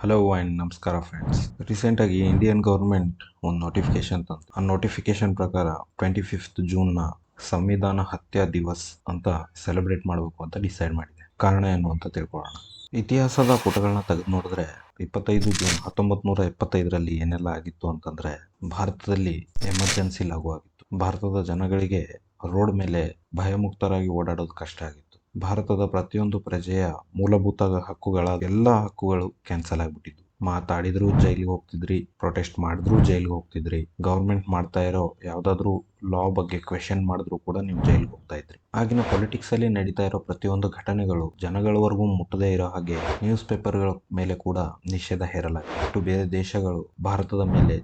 Hello and ನಮಸ್ಕಾರ friends ರೀಸೆಂಟಾಗಿ Indian government ಒಂದು ನೋಟಿಫಿಕೇಶನ್ ತಂತು ಆ ನೋಟಿಫಿಕೇಶನ್ ಪ್ರಕಾರ ಟ್ವೆಂಟಿ ಫಿಫ್ತ್ ಜೂನ್ನ ಸಂವಿಧಾನ ಹತ್ಯಾ ದಿವಸ್ ಅಂತ ಸೆಲೆಬ್ರೇಟ್ ಮಾಡಬೇಕು ಅಂತ ಡಿಸೈಡ್ ಮಾಡಿದೆ. ಕಾರಣ ಏನು ಅಂತ ತಿಳ್ಕೊಳ್ಳೋಣ. ಇತಿಹಾಸದ ಪುಟಗಳನ್ನ ತೆಗೆದು ನೋಡಿದ್ರೆ ಇಪ್ಪತ್ತೈದು ಜೂನ್ ಹತ್ತೊಂಬತ್ತು ನೂರ ಎಪ್ಪತ್ತೈದರಲ್ಲಿ ಏನೆಲ್ಲ ಆಗಿತ್ತು ಅಂತಂದ್ರೆ ಭಾರತದಲ್ಲಿ ಎಮರ್ಜೆನ್ಸಿ ಲಾಗು ಆಗಿತ್ತು. ಭಾರತದ ಜನಗಳಿಗೆ ರೋಡ್ ಮೇಲೆ ಭಯಮುಕ್ತರಾಗಿ ಓಡಾಡೋದು ಕಷ್ಟ ಆಗಿತ್ತು. ಭಾರತದ ಪ್ರತಿಯೊಂದು ಪ್ರಜೆಯ ಮೂಲಭೂತ ಹಕ್ಕುಗಳ ಎಲ್ಲ ಹಕ್ಕುಗಳು ಕ್ಯಾನ್ಸಲ್ ಆಗಿಬಿಟ್ಟಿದ್ವು ಮಾತಾಡಿದ್ರು ಜೈಲಿಗೆ ಹೋಗ್ತಿದ್ರಿ ಪ್ರೊಟೆಸ್ಟ್ ಮಾಡಿದ್ರು ಜೈಲಿಗೆ ಹೋಗ್ತಿದ್ರಿ ಗೌರ್ಮೆಂಟ್ ಮಾಡ್ತಾ ಇರೋ ಯಾವ್ದಾದ್ರು ಲಾ ಬಗ್ಗೆ ಕ್ವೆಶನ್ ಮಾಡಿದ್ರು ಕೂಡ ನೀವು ಜೈಲಿಗೆ ಹೋಗ್ತಾ ಇದ್ರಿ. ಆಗಿನ ಪೊಲಿಟಿಕ್ಸ್ ಅಲ್ಲಿ ನಡೀತಾ ಇರೋ ಪ್ರತಿಯೊಂದು ಘಟನೆಗಳು ಜನಗಳವರೆಗೂ ಮುಟ್ಟದೇ ಇರೋ ಹಾಗೆ ನ್ಯೂಸ್ ಪೇಪರ್ಗಳ ಮೇಲೆ ಕೂಡ ನಿಷೇಧ ಹೇರಲಾಗಿತ್ತು ಬೇರೆ ದೇಶಗಳು ಭಾರತದ ಮೇಲೆ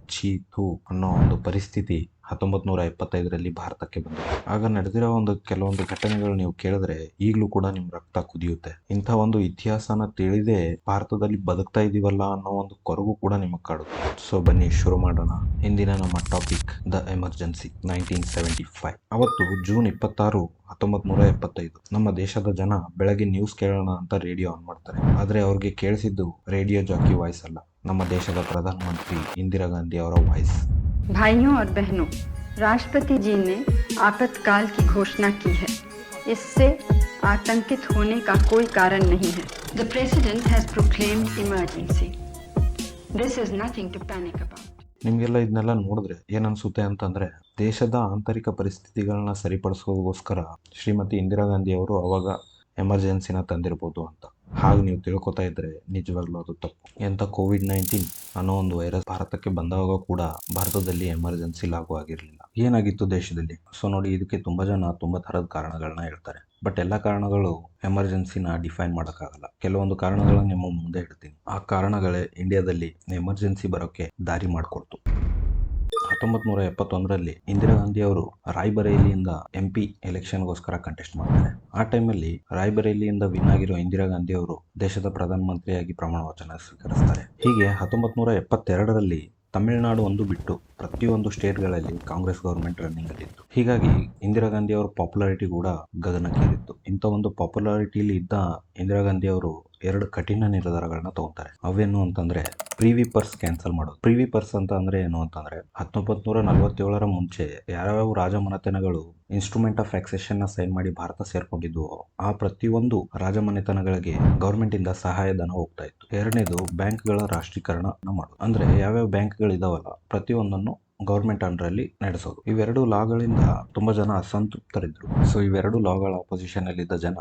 ಥೂ ಅನ್ನೋ ಒಂದು ಪರಿಸ್ಥಿತಿ ಹತ್ತೊಂಬತ್ ನೂರ ಎಪ್ಪತ್ತೈದರಲ್ಲಿ ಭಾರತಕ್ಕೆ ಬಂದರು ಆಗ ನಡೆದಿರೋ ಒಂದು ಕೆಲವೊಂದು ಘಟನೆಗಳು ನೀವು ಕೇಳಿದ್ರೆ ಈಗಲೂ ಕೂಡ ನಿಮ್ ರಕ್ತ ಕುದಿಯುತ್ತೆ. ಇಂಥ ಒಂದು ಇತಿಹಾಸನ ತಿಳಿದೇ ಭಾರತದಲ್ಲಿ ಬದುಕ್ತಾ ಇದೀವಲ್ಲ ಅನ್ನೋ ಒಂದು ಕೊರಗು ಕೂಡ ನಿಮಗೆ ಕಾಡುತ್ತೆ. ಸೊ ಬನ್ನಿ, ಶುರು ಮಾಡೋಣ. ಇಂದಿನ ನಮ್ಮ topic, the emergency, nineteen seventy five. ಅವತ್ತು ಜೂನ್ ಇಪ್ಪತ್ತಾರು ಹತ್ತೊಂಬತ್ ನೂರ ಎಪ್ಪತ್ತೈದು. ನಮ್ಮ ದೇಶದ ಜನ ಬೆಳಗ್ಗೆ ನ್ಯೂಸ್ ಕೇಳೋಣ ಅಂತ ರೇಡಿಯೋ ಆನ್ ಮಾಡ್ತಾರೆ. ಆದ್ರೆ ಅವ್ರಿಗೆ ಕೇಳಿಸಿದ್ದು ರೇಡಿಯೋ ಜಾಕಿ ವಾಯ್ಸ್ ಅಲ್ಲ. ನಮ್ಮ ದೇಶದ ಪ್ರಧಾನಮಂತ್ರಿ ಇಂದಿರಾ ಗಾಂಧಿ ಅವರ ವಾಯ್ಸ್. भाइयों और बहनों राष्ट्रपति जी ने आपातकाल की घोषणा की है इससे आतंकित होने का कोई कारण नहीं है the president has proclaimed emergency this is nothing to panic about ನಿಮಗೆಲ್ಲ ಇದನ್ನೆಲ್ಲ ನೋಡಿದ್ರೆ ಏನನ್ಸುತ್ತೆ ಅಂತಂದ್ರೆ ದೇಶದ ಆಂತರಿಕ ಪರಿಸ್ಥಿತಿಗಳನ್ನ ಸರಿಪಡಿಸೋದಕ್ಕೋಸ್ಕರ ಶ್ರೀಮತಿ ಇಂದಿರಾ ಗಾಂಧಿ ಅವರು ಅವಾಗ ಎಮರ್ಜೆನ್ಸಿನ ತಂದಿರ್ಬೋದು ಅಂತ ಹಾಗೆ ನೀವು ತಿಳ್ಕೊತಾ ಇದ್ರೆ ನಿಜವಾಗ್ಲೂ ಅದು ತಪ್ಪು. ಎಂತ ಕೋವಿಡ್ ನೈನ್ಟೀನ್ ಅನ್ನೋ ಒಂದು ವೈರಸ್ ಭಾರತಕ್ಕೆ ಬಂದಾಗ ಕೂಡ ಭಾರತದಲ್ಲಿ ಎಮರ್ಜೆನ್ಸಿ ಲಾಗು ಆಗಿರಲಿಲ್ಲ. ಏನಾಗಿತ್ತು ದೇಶದಲ್ಲಿ? ಸೊ ನೋಡಿ, ಇದಕ್ಕೆ ತುಂಬಾ ಜನ ತುಂಬಾ ತರದ ಕಾರಣಗಳನ್ನ ಹೇಳ್ತಾರೆ. ಬಟ್ ಎಲ್ಲ ಕಾರಣಗಳು ಎಮರ್ಜೆನ್ಸಿನ ಡಿಫೈನ್ ಮಾಡೋಕ್ಕಾಗಲ್ಲ. ಕೆಲವೊಂದು ಕಾರಣಗಳನ್ನ ನಿಮ್ಮ ಮುಂದೆ ಇಡ್ತೀನಿ. ಆ ಕಾರಣಗಳೇ ಇಂಡಿಯಾದಲ್ಲಿ ಎಮರ್ಜೆನ್ಸಿ ಬರೋಕ್ಕೆ ದಾರಿ ಮಾಡಿಕೊಡ್ತು. ಹತ್ತೊಂಬತ್ ನೂರ ಎಪ್ಪತ್ತೊಂದರಲ್ಲಿ ಇಂದಿರಾ ಗಾಂಧಿ ಅವರು ರಾಯ್ಬರೇಲಿಯಿಂದ ಎಂ ಪಿ ಎಲೆಕ್ಷನ್ಗೋಸ್ಕರ ಕಂಟೆಸ್ಟ್ ಮಾಡ್ತಾರೆ ಆ ಟೈಮಲ್ಲಿ ರಾಯ್ಬರೇಲಿಯಿಂದ ವಿನ್ ಆಗಿರೋ ಇಂದಿರಾ ಗಾಂಧಿ ಅವರು ದೇಶದ ಪ್ರಧಾನಮಂತ್ರಿಯಾಗಿ ಪ್ರಮಾಣ ವಚನ ಸ್ವೀಕರಿಸ್ತಾರೆ. ಹೀಗೆ ಹತ್ತೊಂಬತ್ ನೂರ ಎಪ್ಪತ್ತೆರಡರಲ್ಲಿ ತಮಿಳುನಾಡು ಒಂದು ಬಿಟ್ಟು ಪ್ರತಿಯೊಂದು ಸ್ಟೇಟ್ಗಳಲ್ಲಿ ಕಾಂಗ್ರೆಸ್ ಗೌರ್ಮೆಂಟ್ ರನ್ನಿಂಗ್ ಅಲ್ಲಿತ್ತು ಹೀಗಾಗಿ ಇಂದಿರಾ ಗಾಂಧಿ ಅವರ ಪಾಪ್ಯುಲಾರಿಟಿ ಕೂಡ ಗಗನಕ್ಕೇರಿತ್ತು. ಇಂಥ ಒಂದು ಪಾಪ್ಯುಲಾರಿಟಿಲಿ ಇದ್ದ ಇಂದಿರಾ ಗಾಂಧಿ ಅವರು ಎರಡು ಕಠಿಣ ನಿರ್ಧಾರಗಳನ್ನ ತಗೊಂತಾರೆ. ಅವೇನು ಅಂತಂದ್ರೆ ಪ್ರಿವಿ ಪರ್ಸ್ ಕ್ಯಾನ್ಸಲ್ ಮಾಡೋದು. ಪ್ರಿವಿ ಪರ್ಸ್ ಅಂತ ಅಂದ್ರೆ ಏನು ಅಂತಂದ್ರೆ ಹತ್ತೊಂಬತ್ ನೂರ ನಲವತ್ತೇಳರ ಮುಂಚೆ ಯಾವ್ಯಾವ ರಾಜಮನೆತನಗಳು ಇನ್ಸ್ಟ್ರೂಮೆಂಟ್ ಆಫ್ ಆಕ್ಸೆಷನ್ನ ಸೈನ್ ಮಾಡಿ ಭಾರತ ಸೇರ್ಕೊಂಡಿದ್ವು, ಆ ಪ್ರತಿಯೊಂದು ರಾಜಮನೆತನಗಳಿಗೆ ಗೌರ್ಮೆಂಟ್ ಇಂದ ಸಹಾಯಧನ ಹೋಗ್ತಾ ಇತ್ತು. ಎರಡನೇದು, ಬ್ಯಾಂಕ್ಗಳ ರಾಷ್ಟ್ರೀಕರಣ ಮಾಡೋದು. ಅಂದ್ರೆ ಯಾವ್ಯಾವ ಬ್ಯಾಂಕ್ಗಳು ಇದಾವಲ್ಲ ಪ್ರತಿಯೊಂದನ್ನು ಗೌರ್ಮೆಂಟ್ ಅಂಡರ್ ಅಲ್ಲಿ ನಡೆಸೋದು. ಇವೆರಡು ಲಾಗಳಿಂದ ತುಂಬಾ ಜನ ಅಸಂತೃಪ್ತರಿದ್ರು. ಸೊ ಇವೆರಡು ಲಾಗಳ ಅಪೋಸಿಷನ್ ಅಲ್ಲಿದ್ದ ಜನ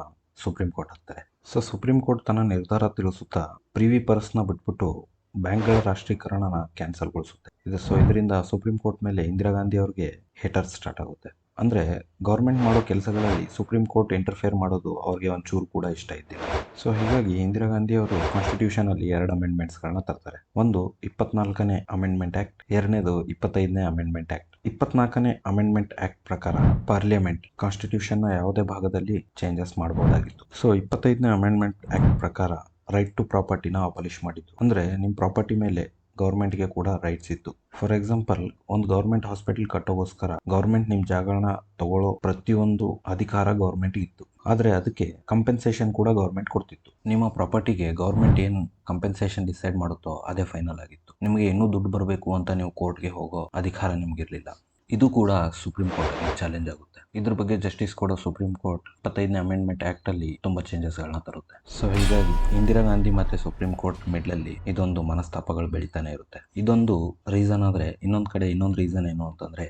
ಸುಪ್ರೀಂ ಕೋರ್ಟ್ ಹಾಕ್ತಾರೆ ಸೊ ಸುಪ್ರೀಂ ಕೋರ್ಟ್ ತನ್ನ ನಿರ್ಧಾರ ತಿಳಿಸುತ್ತಾ ಪ್ರಿವಿ ಪರ್ಸ್ನ ಬಿಟ್ಬಿಟ್ಟು ಬ್ಯಾಂಕ್ಗಳ ರಾಷ್ಟ್ರೀಕರಣನ ಕ್ಯಾನ್ಸಲ್ಗೊಳಿಸುತ್ತೆ. ಇದು ಸೊ ಇದರಿಂದ ಸುಪ್ರೀಂ ಕೋರ್ಟ್ ಮೇಲೆ ಇಂದಿರಾ ಗಾಂಧಿ ಅವ್ರಿಗೆ ಹೇಟರ್ ಸ್ಟಾರ್ಟ್ ಆಗುತ್ತೆ. ಅಂದರೆ ಗೌರ್ಮೆಂಟ್ ಮಾಡೋ ಕೆಲಸಗಳಲ್ಲಿ ಸುಪ್ರೀಂ ಕೋರ್ಟ್ ಇಂಟರ್ಫೇರ್ ಮಾಡೋದು ಅವ್ರಿಗೆ ಒಂಚೂರು ಕೂಡ ಇಷ್ಟ ಇದ್ದಿಲ್ಲ. ಸೊ ಹೀಗಾಗಿ ಇಂದಿರಾ ಗಾಂಧಿ ಅವರು ಕಾನ್ಸ್ಟಿಟ್ಯೂಷನ್ ಅಲ್ಲಿ ಎರಡು ಅಮೆಂಡ್ಮೆಂಟ್ಸ್ಗಳನ್ನ ತರ್ತಾರೆ. ಒಂದು ಇಪ್ಪತ್ನಾಲ್ಕನೇ ಅಮೆಂಡ್ಮೆಂಟ್ ಆಕ್ಟ್, ಎರಡನೇದು ಇಪ್ಪತ್ತೈದನೇ ಅಮೆಂಡ್ಮೆಂಟ್ ಆಕ್ಟ್. ಇಪ್ಪತ್ನಾಲ್ಕನೇ ಅಮೆಂಡ್ಮೆಂಟ್ ಆಕ್ಟ್ ಪ್ರಕಾರ ಪಾರ್ಲಿಮೆಂಟ್ ಕಾನ್ಸ್ಟಿಟ್ಯೂಷನ್ನ ಯಾವುದೇ ಭಾಗದಲ್ಲಿ ಚೇಂಜಸ್ ಮಾಡಬಹುದಾಗಿತ್ತು ಸೊ ಇಪ್ಪತ್ತೈದನೇ ಅಮೆಂಡ್ಮೆಂಟ್ ಆಕ್ಟ್ ಪ್ರಕಾರ ರೈಟ್ ಟು ಪ್ರಾಪರ್ಟಿನ ಅಬಲಿಷ್ ಮಾಡಿತ್ತು ಅಂದ್ರೆ ನಿಮ್ಮ ಪ್ರಾಪರ್ಟಿ ಮೇಲೆ ಗೌರ್ಮೆಂಟ್ಗೆ ಕೂಡ ರೈಟ್ಸ್ ಇತ್ತು. ಫಾರ್ ಎಕ್ಸಾಂಪಲ್ ಒಂದು ಗೌರ್ಮೆಂಟ್ ಹಾಸ್ಪಿಟಲ್ ಕಟ್ಟೋಗೋಸ್ಕರ ಗೌರ್ಮೆಂಟ್ ನಿಮ್ಮ ಜಾಗಗಳನ್ನ ತಗೊಳ್ಳೋ ಪ್ರತಿಯೊಂದು ಅಧಿಕಾರ ಗೌರ್ಮೆಂಟ್ ಇತ್ತು. ಆದರೆ ಅದಕ್ಕೆ ಕಂಪೆನ್ಸೇಷನ್ ಕೂಡ ಗೌರ್ಮೆಂಟ್ ಕೊಡ್ತಿತ್ತು. ನಿಮ್ಮ ಪ್ರಾಪರ್ಟಿಗೆ ಗೌರ್ಮೆಂಟ್ ಏನು ಕಂಪೆನ್ಸೇಷನ್ ಡಿಸೈಡ್ ಮಾಡುತ್ತೋ ಅದೇ ಫೈನಲ್ ಆಗಿತ್ತು. ನಿಮಗೆ ಇನ್ನೂ ದುಡ್ಡು ಬರಬೇಕು ಅಂತ ನೀವು ಕೋರ್ಟ್ಗೆ ಹೋಗೋ ಅಧಿಕಾರ ನಿಮಗಿರಲಿಲ್ಲ. ಇದು ಕೂಡ ಸುಪ್ರೀಂ ಕೋರ್ಟ್ ಅಲ್ಲಿ ಚಾಲೆಂಜ್ ಆಗುತ್ತೆ. ಇದ್ರ ಬಗ್ಗೆ ಜಸ್ಟಿಸ್ ಕೊಡೋ ಸುಪ್ರೀಂ ಕೋರ್ಟ್ ಇಪ್ಪತ್ತೈದನೇ ಅಮೆಂಡ್ಮೆಂಟ್ ಆಕ್ಟ್ ಅಲ್ಲಿ ತುಂಬಾ ಚೇಂಜಸ್ ಗಳನ್ನ ತರುತ್ತೆ. ಸೊ ಹೀಗಾಗಿ ಇಂದಿರಾ ಗಾಂಧಿ ಮತ್ತೆ ಸುಪ್ರೀಂ ಕೋರ್ಟ್ ಮಿಡ್ಲಲ್ಲಿ ಇದೊಂದು ಮನಸ್ತಾಪಗಳು ಬೆಳಿತಾನೆ ಇರುತ್ತೆ. ಇದೊಂದು ರೀಸನ್ ಆದ್ರೆ ಇನ್ನೊಂದ್ ಕಡೆ ಇನ್ನೊಂದು ರೀಸನ್ ಏನು ಅಂತಂದ್ರೆ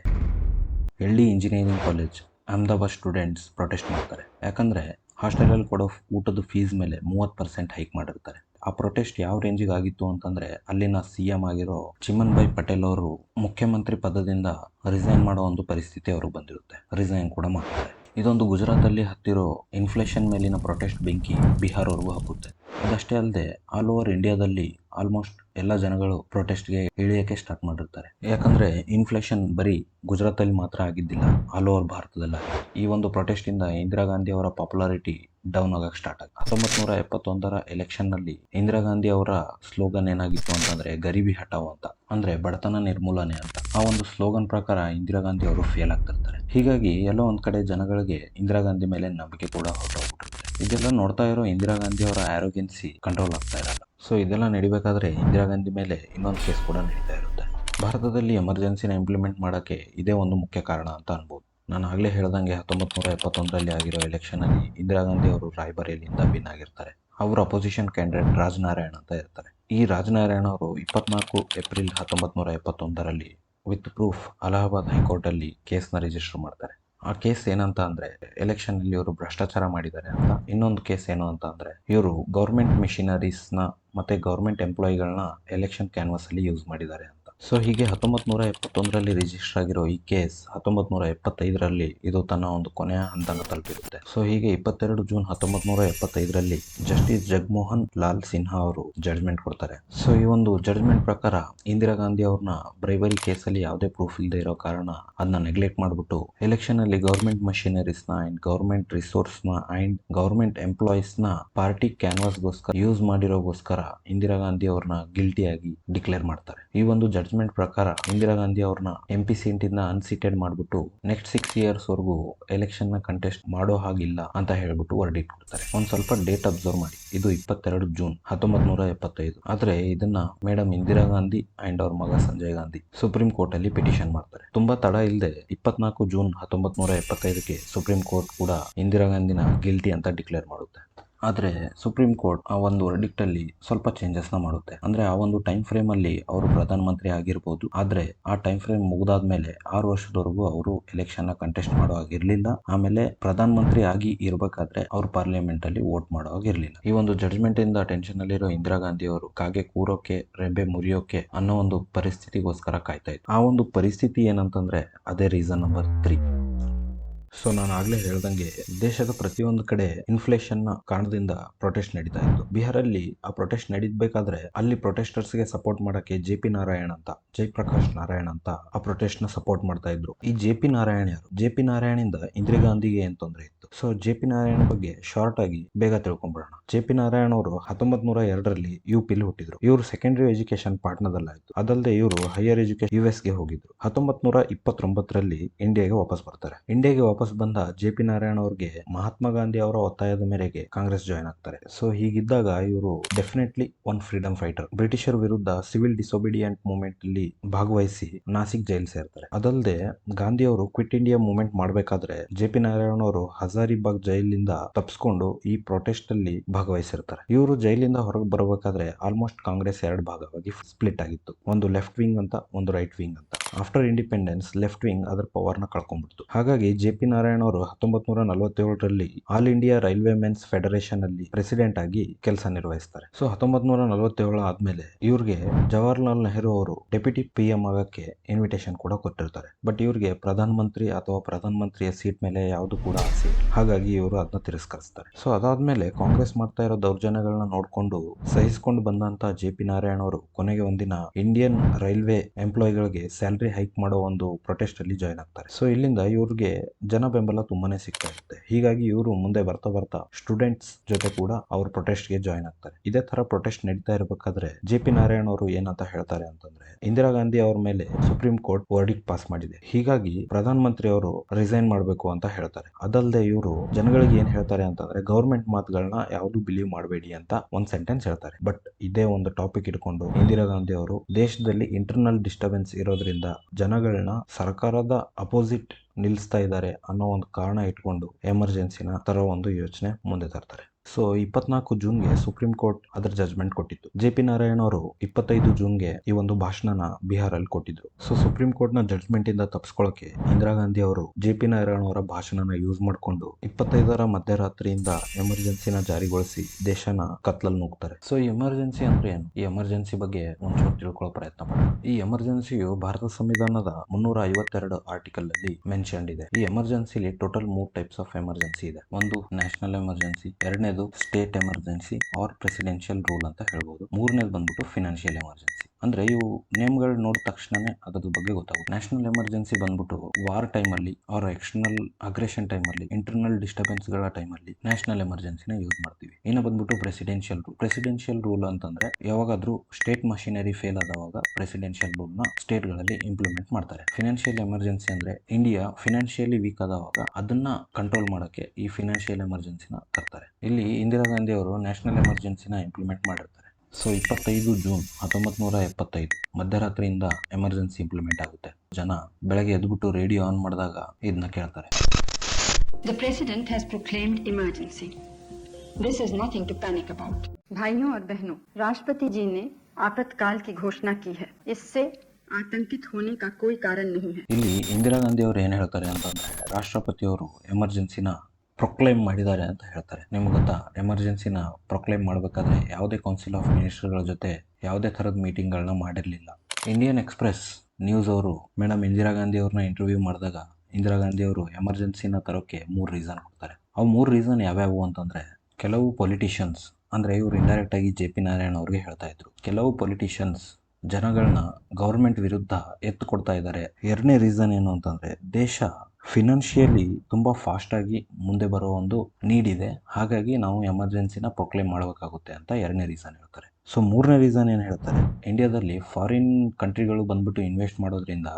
D engineering college Ahmedabad students protest ಮಾಡ್ತಾರೆ. ಯಾಕಂದರೆ ಹಾಸ್ಟೆಲಲ್ಲಿ ಕೊಡೋ ಊಟದ ಫೀಸ್ ಮೇಲೆ ಮೂವತ್ತು ಪರ್ಸೆಂಟ್ ಹೈಕ್ ಮಾಡಿರ್ತಾರೆ. ಆ ಪ್ರೊಟೆಸ್ಟ್ ಯಾವ ರೇಂಜಿಗೆ ಆಗಿತ್ತು ಅಂತಂದ್ರೆ ಅಲ್ಲಿನ ಸಿ ಎಂ ಆಗಿರೋ ಚಿಮನ್ ಭಾಯ್ ಪಟೇಲ್ ಅವರು ಮುಖ್ಯಮಂತ್ರಿ ಪದದಿಂದ ರಿಸೈನ್ ಮಾಡೋ ಒಂದು ಪರಿಸ್ಥಿತಿ ಅವರು ಬಂದಿರುತ್ತೆ. ರಿಸೈನ್ ಕೂಡ ಮಾಡ್ತಾರೆ. ಇದೊಂದು ಗುಜರಾತಲ್ಲಿ ಹತ್ತಿರೋ ಇನ್ಫ್ಲೇಷನ್ ಮೇಲಿನ ಪ್ರೊಟೆಸ್ಟ್ ಬೆಂಕಿ ಬಿಹಾರ್ವರೆಗೂ ಹಬ್ಬುತ್ತೆ. ಅದಷ್ಟೇ ಅಲ್ಲದೆ ಆಲ್ ಓವರ್ ಇಂಡಿಯಾದಲ್ಲಿ ಆಲ್ಮೋಸ್ಟ್ ಎಲ್ಲ ಜನಗಳು ಪ್ರೊಟೆಸ್ಟ್ಗೆ ಇಳಿಯೋಕ್ಕೆ ಸ್ಟಾರ್ಟ್ ಮಾಡಿರ್ತಾರೆ. ಯಾಕಂದ್ರೆ ಇನ್ಫ್ಲೇಷನ್ ಬರೀ ಗುಜರಾತಲ್ಲಿ ಮಾತ್ರ ಆಗಿದ್ದಿಲ್ಲ ಆಲ್ ಓವರ್ ಭಾರತದಲ್ಲ. ಈ ಒಂದು ಪ್ರೊಟೆಸ್ಟ್ ಇಂದ ಇಂದಿರಾ ಗಾಂಧಿ ಅವರ ಪಾಪ್ಯುಲಾರಿಟಿ ಡೌನ್ ಆಗಕ್ಕೆ ಸ್ಟಾರ್ಟ್ ಆಗಿದೆ ಹತ್ತೊಂಬತ್ ನೂರ ಎಪ್ಪತ್ತೊಂದರ ಎಲೆಕ್ಷನ್ನಲ್ಲಿ ಇಂದಿರಾ ಗಾಂಧಿ ಅವರ ಸ್ಲೋಗನ್ ಏನಾಗಿತ್ತು ಅಂತಂದ್ರೆ ಗರೀಬಿ ಹಟಾವ್ ಅಂತ, ಅಂದ್ರೆ ಬಡತನ ನಿರ್ಮೂಲನೆ ಅಂತ. ಆ ಒಂದು ಸ್ಲೋಗನ್ ಪ್ರಕಾರ ಇಂದಿರಾ ಗಾಂಧಿ ಅವರು ಫೇಲ್ ಆಗ್ತಿರ್ತಾರೆ ಹೀಗಾಗಿ ಎಲ್ಲೋ ಒಂದ್ ಕಡೆ ಜನಗಳಿಗೆ ಇಂದಿರಾ ಗಾಂಧಿ ಮೇಲೆ ನಂಬಿಕೆ ಕೂಡ ಹೊರಟೋಗ್ಬಿಟ್ಟಿರುತ್ತೆ ಇದೆಲ್ಲ ನೋಡ್ತಾ ಇರೋ ಇಂದಿರಾ ಗಾಂಧಿ ಅವರ ಆರೋಗ್ಯನ್ಸಿ ಕಂಟ್ರೋಲ್ ಆಗ್ತಾ ಇರಲ್ಲ. ಸೊ ಇದೆಲ್ಲ ನಡಿಬೇಕಾದ್ರೆ ಇಂದಿರಾ ಗಾಂಧಿ ಮೇಲೆ ಇನ್ನೊಂದು ಕೇಸ್ ಕೂಡ ನಡೀತಾ ಇರುತ್ತೆ. ಭಾರತದಲ್ಲಿ ಎಮರ್ಜೆನ್ಸಿನ ಇಂಪ್ಲಿಮೆಂಟ್ ಮಾಡೋಕ್ಕೆ ಇದೇ ಒಂದು ಮುಖ್ಯ ಕಾರಣ ಅಂತ ಅನ್ಬೋದು. ನಾನು ಆಗಲೇ ಹೇಳ್ದಂಗೆ ಹತ್ತೊಂಬತ್ತು ನೂರ ಎಪ್ಪತ್ತೊಂದರಲ್ಲಿ ಆಗಿರೋ ಎಲೆಕ್ಷನಲ್ಲಿ ಇಂದಿರಾ ಗಾಂಧಿ ಅವರು ರಾಯ್ಬರೇಲಿಯಿಂದ ವಿನ್ ಆಗಿರ್ತಾರೆ. ಅವರ ಅಪೋಸಿಷನ್ ಕ್ಯಾಂಡಿಡೇಟ್ ರಾಜನಾರಾಯಣ ಅಂತ ಇರ್ತಾರೆ. ಈ ರಾಜನಾರಾಯಣ ಅವರು ಇಪ್ಪತ್ನಾಲ್ಕು ಏಪ್ರಿಲ್ ಹತ್ತೊಂಬತ್ತು ನೂರ ಎಪ್ಪತ್ತೊಂದರಲ್ಲಿ ವಿತ್ ಪ್ರೂಫ್ ಅಲಹಾಬಾದ್ ಹೈಕೋರ್ಟಲ್ಲಿ ಕೇಸ್ನ ರಿಜಿಸ್ಟರ್ ಮಾಡ್ತಾರೆ. ಆ ಕೇಸ್ ಏನಂತ ಅಂದ್ರೆ ಎಲೆಕ್ಷನ್ ಅಲ್ಲಿ ಇವರು ಭ್ರಷ್ಟಾಚಾರ ಮಾಡಿದ್ದಾರೆ ಅಂತ. ಇನ್ನೊಂದು ಕೇಸ್ ಏನು ಅಂತ ಅಂದ್ರೆ ಇವರು ಗೌರ್ಮೆಂಟ್ನ ಮತ್ತೆ ಗೌರ್ಮೆಂಟ್ ಎಂಪ್ಲಾಯಿಗಳನ್ನ ಎಲೆಕ್ಷನ್ ಕ್ಯಾನ್ವಾಸ್ ಅಲ್ಲಿ ಯೂಸ್ ಮಾಡಿದ್ದಾರೆ ಅಂತ. ಸೊ ಹೀಗೆ ಹತ್ತೊಂಬತ್ತು ನೂರ ಎಪ್ಪತ್ತೊಂದರಲ್ಲಿ ರಿಜಿಸ್ಟರ್ ಆಗಿರೋ ಈ ಕೇಸ್ ಹತ್ತೊಂಬತ್ತು ನೂರ ಎಪ್ಪತ್ತೈದರಲ್ಲಿ ಇದು ತನ್ನ ಒಂದು ಕೊನೆಯ ಹಂತನ ತಲುಪಿರುತ್ತೆ. ಸೊ ಹೀಗೆ ಇಪ್ಪತ್ತೆರಡು ಜೂನ್ ಹತ್ತೊಂಬತ್ತು ನೂರ ಎಪ್ಪತ್ತೈದರಲ್ಲಿ ಜಸ್ಟಿಸ್ ಜಗಮೋಹನ್ ಲಾಲ್ ಸಿನ್ಹಾ ಅವರು ಜಡ್ಜ್ಮೆಂಟ್ ಕೊಡ್ತಾರೆ. ಸೊ ಈ ಒಂದು ಜಡ್ಜ್ಮೆಂಟ್ ಪ್ರಕಾರ ಇಂದಿರಾ ಗಾಂಧಿ ಅವ್ರನ್ನ ಬ್ರೈವರಿ ಕೇಸಲ್ಲಿ ಯಾವುದೇ ಪ್ರೂಫ್ ಇಲ್ಲದೆ ಇರೋ ಕಾರಣ ಅದನ್ನ ನೆಗ್ಲೆಕ್ಟ್ ಮಾಡಿಬಿಟ್ಟು ಎಲೆಕ್ಷನ್ ಅಲ್ಲಿ ಗೌರ್ಮೆಂಟ್ನ ಅಂಡ್ ಗೌರ್ಮೆಂಟ್ನ ಅಂಡ್ ಗೌರ್ಮೆಂಟ್ನ ಪಾರ್ಟಿ ಕ್ಯಾನ್ವಾಸ್ಗೋಸ್ಕರ ಯೂಸ್ ಮಾಡಿರೋಗೋಸ್ಕರ ಇಂದಿರಾ ಗಾಂಧಿ ಅವ್ರನ್ನ ಆಗಿ ಡಿಕ್ಲೇರ್ ಮಾಡ್ತಾರೆ. ಈ ಒಂದು ಜಡ್ಜ್ಮೆಂಟ್ ಪ್ರಕಾರ ಇಂದಿರಾ ಗಾಂಧಿ ಅವ್ರನ್ನ ಎಂ ಪಿ ಸೀಟಿಂದ ಅನ್ಸೀಟೆಡ್ ಮಾಡಿಬಿಟ್ಟು ನೆಕ್ಸ್ಟ್ ಸಿಕ್ಸ್ ಇಯರ್ಸ್ ವರೆಗೂ ಎಲೆಕ್ಷನ್ನ ಕಂಟೆಸ್ಟ್ ಮಾಡೋ ಹಾಗಿಲ್ಲ ಅಂತ ಹೇಳ್ಬಿಟ್ಟು ವರ್ಡಿಟ್ ಕೊಡ್ತಾರೆ ಒಂದ್ ಸ್ವಲ್ಪ ಡೇಟ್ ಅಬ್ಸರ್ವ್ ಮಾಡಿ. ಇದು ಇಪ್ಪತ್ತೆರಡು ಜೂನ್ ಹತ್ತೊಂಬತ್ ನೂರ ಎಪ್ಪತ್ತೈದು ಆದ್ರೆ ಇದನ್ನ ಮೇಡಮ್ ಇಂದಿರಾ ಗಾಂಧಿ ಅಂಡ್ ಅವ್ರ ಮಗ ಸಂಜಯ್ ಗಾಂಧಿ ಸುಪ್ರೀಂ ಕೋರ್ಟ್ ಅಲ್ಲಿ ಪಿಟಿಷನ್ ಮಾಡ್ತಾರೆ. ತುಂಬಾ ತಡ ಇಲ್ಲದೆ ಇಪ್ಪತ್ನಾಲ್ಕು ಜೂನ್ ಹತ್ತೊಂಬತ್ ನೂರ ಎಪ್ಪತ್ತೈದಕ್ಕೆ ಸುಪ್ರೀಂ ಕೋರ್ಟ್ ಕೂಡ ಇಂದಿರಾ ಗಾಂಧಿನ ಗಿಲ್ಟಿ ಅಂತ ಡಿಕ್ಲೇರ್ ಮಾಡುತ್ತೆ. ಆದರೆ ಸುಪ್ರೀಂ ಕೋರ್ಟ್ ಆ ಒಂದು ವರ್ಡಿಕ್ಟ್ ಅಲ್ಲಿ ಸ್ವಲ್ಪ ಚೇಂಜಸ್ನ ಮಾಡುತ್ತೆ. ಅಂದ್ರೆ ಆ ಒಂದು ಟೈಮ್ ಫ್ರೇಮ್ ಅಲ್ಲಿ ಅವರು ಪ್ರಧಾನಮಂತ್ರಿ ಆಗಿರ್ಬೋದು. ಆದ್ರೆ ಆ ಟೈಮ್ ಫ್ರೇಮ್ ಮುಗಿದಾದ್ಮೇಲೆ ಆರು ವರ್ಷದವರೆಗೂ ಅವರು ಎಲೆಕ್ಷನ್ನ ಕಂಟೆಸ್ಟ್ ಮಾಡೋ ಆಗಿರ್ಲಿಲ್ಲ ಆಮೇಲೆ ಪ್ರಧಾನಮಂತ್ರಿ ಆಗಿ ಇರಬೇಕಾದ್ರೆ ಅವರು ಪಾರ್ಲಿಮೆಂಟ್ ಅಲ್ಲಿ ವೋಟ್ ಮಾಡೋ ಆಗಿರ್ಲಿಲ್ಲ ಈ ಒಂದು ಜಡ್ಜ್ಮೆಂಟ್ ಇಂದ ಟೆನ್ಷನ್ ಅಲ್ಲಿರೋ ಇಂದಿರಾ ಗಾಂಧಿ ಅವರು ಕಾಗೆ ಕೂರೋಕೆ ರೆಂಬೆ ಮುರಿಯೋಕೆ ಅನ್ನೋ ಒಂದು ಪರಿಸ್ಥಿತಿಗೋಸ್ಕರ ಕಾಯ್ತಾ ಇತ್ತು ಆ ಒಂದು ಪರಿಸ್ಥಿತಿ ಏನಂತಂದ್ರೆ ಅದೇ ರೀಸನ್ ನಂಬರ್ ತ್ರೀ ಸೊ ನಾನು ಆಗ್ಲೇ ಹೇಳ್ದಂಗೆ ದೇಶದ ಪ್ರತಿಯೊಂದು ಕಡೆ ಇನ್ಫ್ಲೇಷನ್ನ ಕಾರಣದಿಂದ ಪ್ರೊಟೆಸ್ಟ್ ನಡೀತಾ ಇತ್ತು. ಬಿಹಾರಲ್ಲಿ ಆ ಪ್ರೊಟೆಸ್ಟ್ ನಡೀಬೇಕಾದ್ರೆ ಅಲ್ಲಿ ಪ್ರೊಟೆಸ್ಟರ್ಸ್ಗೆ ಸಪೋರ್ಟ್ ಮಾಡಕ್ಕೆ ಜೆ ಪಿ ನಾರಾಯಣ್ ಅಂತ ಜಯಪ್ರಕಾಶ್ ನಾರಾಯಣ್ ಅಂತ ಆ ಪ್ರೊಟೆಸ್ಟ್ನ ಸಪೋರ್ಟ್ ಮಾಡ್ತಾ ಇದ್ರು. ಈ ಜೆ ಪಿ ನಾರಾಯಣ್ ಯಾರು? ಜೆ ಪಿ ನಾರಾಯಣಿಂದ ಇಂದಿರಾ ಗಾಂಧಿಗೆ ಏನ್ ತೊಂದರೆ ಸೊ ಜೆ ಪಿ ನಾರಾಯಣ ಬಗ್ಗೆ ಶಾರ್ಟ್ ಆಗಿ ಬೇಗ ತಿಳ್ಕೊಂಡ್ಬಿಡೋಣ ಜೆ ಪಿ ನಾರಾಯಣ ಅವರು ಹತ್ತೊಂಬತ್ ನೂರ ಎರಡರಲ್ಲಿ ಯು ಪಿಲಿ ಹುಟ್ಟಿದ್ರು. ಇವರು ಸೆಕೆಂಡರಿ ಎಜುಕೇಶನ್ ಆಯ್ತು ಅದಲ್ಲದೆ ಇವರು ಹೈಯರ್ ಎಜುಕೇಶನ್ ಯು ಎಸ್ಗೆ ಹೋಗಿದ್ರು. ಹತ್ತೊಂಬತ್ ನೂರ ಇಪ್ಪತ್ತೊಂಬತ್ತರಲ್ಲಿ ಇಂಡಿಯಾಗೆ ವಾಪಸ್ ಬರ್ತಾರೆ. ಇಂಡಿಯಾಗೆ ವಾಪಸ್ ಬಂದ ಜೆ ಪಿ ನಾರಾಯಣ್ ಅವರಿಗೆ ಮಹಾತ್ಮ ಗಾಂಧಿ ಅವರ ಒತ್ತಾಯದ ಮೇರೆಗೆ ಕಾಂಗ್ರೆಸ್ ಜಾಯ್ನ್ ಆಗ್ತಾರೆ. ಸೊ ಹೀಗಿದ್ದಾಗ ಇವರು ಡೆಫಿನೆಟ್ಲಿ ಒನ್ ಫ್ರೀಡಮ್ ಫೈಟರ್ ಬ್ರಿಟಿಷರ್ ವಿರುದ್ಧ ಸಿವಿಲ್ ಡಿಸೊಬಿಡಿಯಂಟ್ ಮೂವ್ಮೆಂಟ್ ಅಲ್ಲಿ ಭಾಗವಹಿಸಿ ನಾಸಿಕ್ ಜೈಲ್ ಸೇರ್ತಾರೆ. ಅದಲ್ಲದೆ ಗಾಂಧಿ ಅವರು ಕ್ವಿಟ್ ಇಂಡಿಯಾ ಮೂವ್ಮೆಂಟ್ ಮಾಡಬೇಕಾದ್ರೆ ಜೆ ಪಿ ನಾರಾಯಣ ಅವರು ಹಜಾರಿಬಾಗ್ ಜೈಲಿಂದ ತಪ್ಪಿಸ್ಕೊಂಡು ಈ ಪ್ರೊಟೆಸ್ಟ್ ಅಲ್ಲಿ ಭಾಗವಹಿಸಿರ್ತಾರೆ. ಇವರು ಜೈಲಿಂದ ಹೊರಗೆ ಬರಬೇಕಾದ್ರೆ ಆಲ್ಮೋಸ್ಟ್ ಕಾಂಗ್ರೆಸ್ ಎರಡು ಭಾಗವಾಗಿ ಸ್ಪ್ಲಿಟ್ ಆಗಿತ್ತು. ಒಂದು ಲೆಫ್ಟ್ ವಿಂಗ್ ಅಂತ, ಒಂದು ರೈಟ್ ವಿಂಗ್ ಅಂತ. ಆಫ್ಟರ್ ಇಂಡಿಪೆಂಡೆನ್ಸ್ ಲೆಫ್ಟ್ ವಿಂಗ್ ಅದರ ಪವರ್ನ ಕಳ್ಕೊಂಡ್ಬಿಡ್ತು. ಹಾಗಾಗಿ ಜೆ ಪಿ ನಾರಾಯಣ್ ಅವರು ಹತ್ತೊಂಬತ್ ನೂರ ನಲವತ್ತೇಳರಲ್ಲಿ all India railway men's federation ಅಲ್ಲಿ ಪ್ರೆಸಿಡೆಂಟ್ ಆಗಿ ಕೆಲಸ ನಿರ್ವಹಿಸ್ತಾರೆ. ಸೊ ಹತ್ತೊಂಬತ್ ನೂರ ನಲವತ್ತೇಳು ಆದ್ಮೇಲೆ ಇವ್ರಿಗೆ ಜವಾಹರ್ಲಾಲ್ ನೆಹರು ಅವರು ಡೆಪ್ಯೂಟಿ ಪಿ ಎಂ ಆಗಕ್ಕೆ ಇನ್ವಿಟೇಷನ್ ಕೂಡ ಕೊಟ್ಟಿರ್ತಾರೆ. ಬಟ್ ಇವ್ರಿಗೆ ಪ್ರಧಾನ ಮಂತ್ರಿ ಅಥವಾ ಪ್ರಧಾನ ಮಂತ್ರಿಯ ಸೀಟ್ ಮೇಲೆ ಯಾವುದು ಕೂಡ ಆಸೆ ಹಾಗಾಗಿ ಇವರು ಅದನ್ನ ತಿರಸ್ಕರಿಸ್ತಾರೆ. ಸೊ ಅದಾದ್ಮೇಲೆ ಕಾಂಗ್ರೆಸ್ ಮಾಡ್ತಾ ಇರೋ ದೌರ್ಜನ್ಯಗಳನ್ನ ನೋಡ್ಕೊಂಡು ಸಹಿಸಿಕೊಂಡು ಬಂದಂತ ಜೆ ಪಿ ನಾರಾಯಣ್ ಅವರು ಕೊನೆಗೆ ಒಂದಿನ ಇಂಡಿಯನ್ ರೈಲ್ವೆ ಎಂಪ್ಲಾಯಿಗಳಿಗೆ ಸ್ಯಾಲರಿ ಹೈಕ್ ಮಾಡೋ ಒಂದು ಪ್ರೊಟೆಸ್ಟ್ ಅಲ್ಲಿ ಜಾಯ್ನ್ ಆಗ್ತಾರೆ. ಸೊ ಇಲ್ಲಿಂದ ಇವ್ರಿಗೆ ಜನ ಬೆಂಬಲ ತುಂಬಾನೇ ಸಿಗ್ತಾ ಇರುತ್ತೆ. ಹೀಗಾಗಿ ಇವರು ಮುಂದೆ ಬರ್ತಾ ಬರ್ತಾ ಸ್ಟೂಡೆಂಟ್ಸ್ ಜೊತೆ ಕೂಡ ಅವ್ರ ಪ್ರೊಟೆಸ್ಟ್ಗೆ ಜಾಯ್ನ್ ಆಗ್ತಾರೆ. ಇದೇ ತರ ಪ್ರೊಟೆಸ್ಟ್ ನಡೀತಾ ಇರಬೇಕಾದ್ರೆ ಜೆ ಪಿ ನಾರಾಯಣ್ ಅವರು ಏನಂತ ಹೇಳ್ತಾರೆ ಅಂತಂದ್ರೆ, ಇಂದಿರಾ ಗಾಂಧಿ ಅವ್ರ ಮೇಲೆ ಸುಪ್ರೀಂ ಕೋರ್ಟ್ ವರ್ಡಿಕ್ ಪಾಸ್ ಮಾಡಿದೆ. ಹೀಗಾಗಿ ಪ್ರಧಾನ ಮಂತ್ರಿ ಅವರು ರಿಸೈನ್ ಮಾಡಬೇಕು ಅಂತ ಹೇಳ್ತಾರೆ. ಅದಲ್ಲದೆ ಇವರು ಜನಗಳಿಗೆ ಏನ್ ಹೇಳ್ತಾರೆ ಅಂತಂದ್ರೆ ಗೌರ್ಮೆಂಟ್ ಮಾತುಗಳನ್ನ ಯಾವುದು ಬಿಲೀವ್ ಮಾಡಬೇಡಿ ಅಂತ ಒಂದ್ ಸೆಂಟೆನ್ಸ್ ಹೇಳ್ತಾರೆ. ಬಟ್ ಇದೇ ಒಂದು ಟಾಪಿಕ್ ಇಟ್ಕೊಂಡು ಇಂದಿರಾ ಗಾಂಧಿ ಅವರು ದೇಶದಲ್ಲಿ ಇಂಟರ್ನಲ್ ಡಿಸ್ಟರ್ಬೆನ್ಸ್ ಇರೋದ್ರಿಂದ ಜನಗಳನ್ನ ಸರ್ಕಾರದ ಅಪೋಸಿಟ್ ನಿಲ್ಲಿಸ್ತಾ ಇದ್ದಾರೆ ಅನ್ನೋ ಒಂದು ಕಾರಣ ಇಟ್ಕೊಂಡು ಎಮರ್ಜೆನ್ಸಿನ ತರೋ ಒಂದು ಯೋಚನೆ ಮುಂದೆ ತರ್ತಾರೆ. ಸೊ, ಇಪ್ಪತ್ನಾಲ್ಕು ಜೂನ್ಗೆ ಸುಪ್ರೀಂ ಕೋರ್ಟ್ ಅದರ ಜಜ್ಮೆಂಟ್ ಕೊಟ್ಟಿತ್ತು. ಜೆ ಪಿ ನಾರಾಯಣ್ ಅವರು ಇಪ್ಪತ್ತೈದು ಜೂನ್ಗೆ ಈ ಒಂದು ಭಾಷಣನ ಬಿಹಾರಲ್ಲಿ ಕೊಟ್ಟಿದ್ರು. ಸೊ, ಸುಪ್ರೀಂ ಕೋರ್ಟ್ನ ಜಡ್ಜ್ಮೆಂಟ್ ಇಂದ ತಪ್ಪಿಸ್ಕೊಳ್ಳೋಕೆ ಇಂದಿರಾ ಗಾಂಧಿ ಅವರು ಜೆ ಪಿ ನಾರಾಯಣ್ ಅವರ ಭಾಷಣನ ಯೂಸ್ ಮಾಡಿಕೊಂಡು ಇಪ್ಪತ್ತೈದರ ಮಧ್ಯರಾತ್ರಿಯಿಂದ ಎಮರ್ಜೆನ್ಸಿನ ಜಾರಿಗೊಳಿಸಿ ದೇಶನ ಕತ್ಲಲ್ಲಿ ನುಗ್ತಾರೆ. ಸೊ, ಈ ಎಮರ್ಜೆನ್ಸಿ ಅಂದ್ರೆ ಏನು? ಈ ಎಮರ್ಜೆನ್ಸಿ ಬಗ್ಗೆ ಒಂಚೂರು ತಿಳ್ಕೊಳ್ಳೋ ಪ್ರಯತ್ನ ಪಡೋಣ ಈ ಎಮರ್ಜೆನ್ಸಿಯು ಭಾರತ ಸಂವಿಧಾನದ ಮುನ್ನೂರ ಐವತ್ತೆರಡು ಆರ್ಟಿಕಲ್ ಅಲ್ಲಿ ಮೆನ್ಷನ್ ಇದೆ. ಈ ಎಮರ್ಜೆನ್ಸಿಲಿ ಟೋಟಲ್ ಮೂರ್ ಟೈಪ್ಸ್ ಆಫ್ ಎಮರ್ಜೆನ್ಸಿ ಇದೆ. ಒಂದು ನ್ಯಾಷನಲ್ ಎಮರ್ಜೆನ್ಸಿ ಎರಡನೇದು state emergency or presidential rule ಅಂತ ಹೇಳ್ಬೋದು. ಮೂರನೇದು ಬಂದ್ಬಿಟ್ಟು ಫಿನಾನ್ಷಿಯಲ್ ಎಮರ್ಜೆನ್ಸಿ ಅಂದ್ರೆ ಇವು ನೇಮ್ಗಳು ನೋಡಿದ ತಕ್ಷಣನೇ ಅದ್ರ ಬಗ್ಗೆ ಗೊತ್ತಾಗುತ್ತೆ. ನ್ಯಾಷನಲ್ ಎಮರ್ಜೆನ್ಸಿ ಬಂದ್ಬಿಟ್ಟು ವಾರ್ ಟೈಮಲ್ಲಿ ಆರ್ ಎಕ್ಸ್ಟರ್ನಲ್ ಅಗ್ರೆಷನ್ ಟೈಮಲ್ಲಿ ಇಂಟರ್ನಲ್ ಡಿಸ್ಟರ್ಬೆನ್ಸ್ಗಳ ಟೈಮಲ್ಲಿ ನ್ಯಾಷನಲ್ ಎಮರ್ಜೆನ್ಸಿನ ಯೂಸ್ ಮಾಡ್ತೀವಿ. ಇನ್ನು ಬಂದ್ಬಿಟ್ಟು ಪ್ರೆಸಿಡೆನ್ಷಿಯಲ್ ರೂಲ್ ಪ್ರೆಸಿಡೆನ್ಷಿಯಲ್ ರೂಲ್ ಅಂತಂದ್ರೆ ಯಾವಾಗಾದ್ರೂ ಸ್ಟೇಟ್ ಮಷಿನರಿ ಫೇಲ್ ಆದವಾಗ ಪ್ರೆಸಿಡೆನ್ಷಿಯಲ್ ರೂಲ್ನ ಸ್ಟೇಟ್ಗಳಲ್ಲಿ ಇಂಪ್ಲಿಮೆಂಟ್ ಮಾಡ್ತಾರೆ. ಫಿನಾನ್ಷಿಯಲ್ ಎಮರ್ಜೆನ್ಸಿ ಅಂದ್ರೆ ಇಂಡಿಯಾ ಫಿನಾನ್ಷಿಯಲಿ ವೀಕ್ ಆದವಾಗ ಅದನ್ನ ಕಂಟ್ರೋಲ್ ಮಾಡೋಕೆ ಈ ಫಿನಾನ್ಷಿಯಲ್ ಎಮರ್ಜೆನ್ಸಿನ ತರ್ತಾರೆ. ಇಲ್ಲಿ ಇಂದಿರಾ ಗಾಂಧಿ ಅವರು ನ್ಯಾಷನಲ್ ಎಮರ್ಜೆನ್ಸಿನ ಇಂಪ್ಲಿಮೆಂಟ್ ಮಾಡಿರ್ತಾರೆ. ಸೊ ಇಪ್ಪತ್ತೈದು ಜೂನ್ ಹತ್ತೊಂಬತ್ತು ನೂರ ಎಪ್ಪತ್ತೈದು ಮಧ್ಯರಾತ್ರಿಯಿಂದ ಎಮರ್ಜೆನ್ಸಿ ಇಂಪ್ಲಿಮೆಂಟ್ ಆಗುತ್ತೆ ಜನ ಬೆಳಗ್ಗೆ ಎದ್ಬಿಟ್ಟು ರೇಡಿಯೋ ಆನ್ ಮಾಡಿದಾಗ ಇದನ್ನ ಕೇಳ್ತಾರೆ The president has proclaimed emergency. This is nothing to panic about. भाइयों और बहनों राष्ट्रपति जी ने आपातकाल की घोषणा की है इससे आतंकित होने का कोई कारण नहीं है ಇಲ್ಲಿ ಇಂದಿರಾ ಗಾಂಧಿ ಅವರು ಏನು ಹೇಳ್ತಾರೆ ಅಂತಂದ್ರೆ ರಾಷ್ಟ್ರಪತಿಯವರು ಎಮರ್ಜೆನ್ಸಿನ ಪ್ರೊಕ್ಲೈಮ್ ಮಾಡಿದ್ದಾರೆ ಅಂತ ಹೇಳ್ತಾರೆ. ನಿಮ್ಗೆ ಗೊತ್ತಾ? ಎಮರ್ಜೆನ್ಸಿನ ಪ್ರೊಕ್ಲೇಮ್ ಮಾಡಬೇಕಾದ್ರೆ ಯಾವುದೇ ಕೌನ್ಸಿಲ್ ಆಫ್ ಮಿನಿಸ್ಟರ್ಗಳ ಜೊತೆ ಯಾವುದೇ ಥರದ ಮೀಟಿಂಗ್ಗಳನ್ನ ಮಾಡಿರಲಿಲ್ಲ. ಇಂಡಿಯನ್ ಎಕ್ಸ್ಪ್ರೆಸ್ ನ್ಯೂಸ್ ಅವರು ಮೇಡಮ್ ಇಂದಿರಾ ಗಾಂಧಿ ಅವ್ರನ್ನ ಇಂಟರ್ವ್ಯೂ ಮಾಡಿದಾಗ ಇಂದಿರಾ ಗಾಂಧಿ ಅವರು ಎಮರ್ಜೆನ್ಸಿನ ತರೋಕ್ಕೆ ಮೂರು ರೀಸನ್ ಕೊಡ್ತಾರೆ. ಅವು ಮೂರು ರೀಸನ್ ಯಾವ್ಯಾವು ಅಂತಂದರೆ, ಕೆಲವು ಪೊಲಿಟಿಷಿಯನ್ಸ್ ಅಂದರೆ ಇವರು ಇಂಡೈರೆಕ್ಟ್ ಆಗಿ ಜೆ ಪಿ ನಾರಾಯಣ್ ಅವ್ರಿಗೆ ಹೇಳ್ತಾ ಇದ್ರು. ಕೆಲವು ಪೊಲಿಟಿಷಿಯನ್ಸ್ ಜನಗಳನ್ನ ಗೌರ್ಮೆಂಟ್ ವಿರುದ್ಧ ಎತ್ತು ಕೊಡ್ತಾ ಇದ್ದಾರೆ. ಎರಡನೇ ರೀಸನ್ ಏನು ಅಂತಂದರೆ, ದೇಶ ಫಿನಾನ್ಷಿಯಲಿ ತುಂಬ ಫಾಸ್ಟಾಗಿ ಮುಂದೆ ಬರೋ ಒಂದು ನೀಡ್ ಇದೆ. ಹಾಗಾಗಿ ನಾವು ಎಮರ್ಜೆನ್ಸಿನ ಪ್ರೊಕ್ಲೇಮ್ ಮಾಡಬೇಕಾಗುತ್ತೆ ಅಂತ ಎರಡನೇ ರೀಸನ್ ಹೇಳ್ತಾರೆ. ಸೊ ಮೂರನೇ ರೀಸನ್ ಏನು ಹೇಳ್ತಾರೆ? ಇಂಡಿಯಾದಲ್ಲಿ ಫಾರಿನ್ ಕಂಟ್ರಿಗಳು ಬಂದ್ಬಿಟ್ಟು ಇನ್ವೆಸ್ಟ್ ಮಾಡೋದ್ರಿಂದ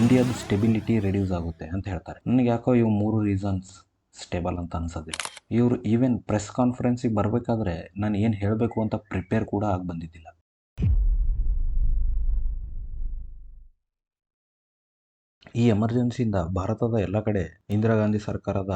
ಇಂಡಿಯಾದ ಸ್ಟೆಬಿಲಿಟಿ ರೆಡ್ಯೂಸ್ ಆಗುತ್ತೆ ಅಂತ ಹೇಳ್ತಾರೆ. ನನಗೆ ಯಾಕೋ ಇವು ಮೂರು ರೀಸನ್ಸ್ ಸ್ಟೇಬಲ್ ಅಂತ ಅನ್ಸೋದಿಲ್ಲ. ಇವರು ಈವೆನ್ ಪ್ರೆಸ್ ಕಾನ್ಫರೆನ್ಸಿಗೆ ಬರಬೇಕಾದ್ರೆ ನಾನು ಏನು ಹೇಳಬೇಕು ಅಂತ ಪ್ರಿಪೇರ್ ಕೂಡ ಆಗಿ ಬಂದಿದ್ದಿಲ್ಲ ಈ ಎಮರ್ಜೆನ್ಸಿಯಿಂದ ಭಾರತದ ಎಲ್ಲ ಕಡೆ ಇಂದಿರಾ ಗಾಂಧಿ ಸರ್ಕಾರದ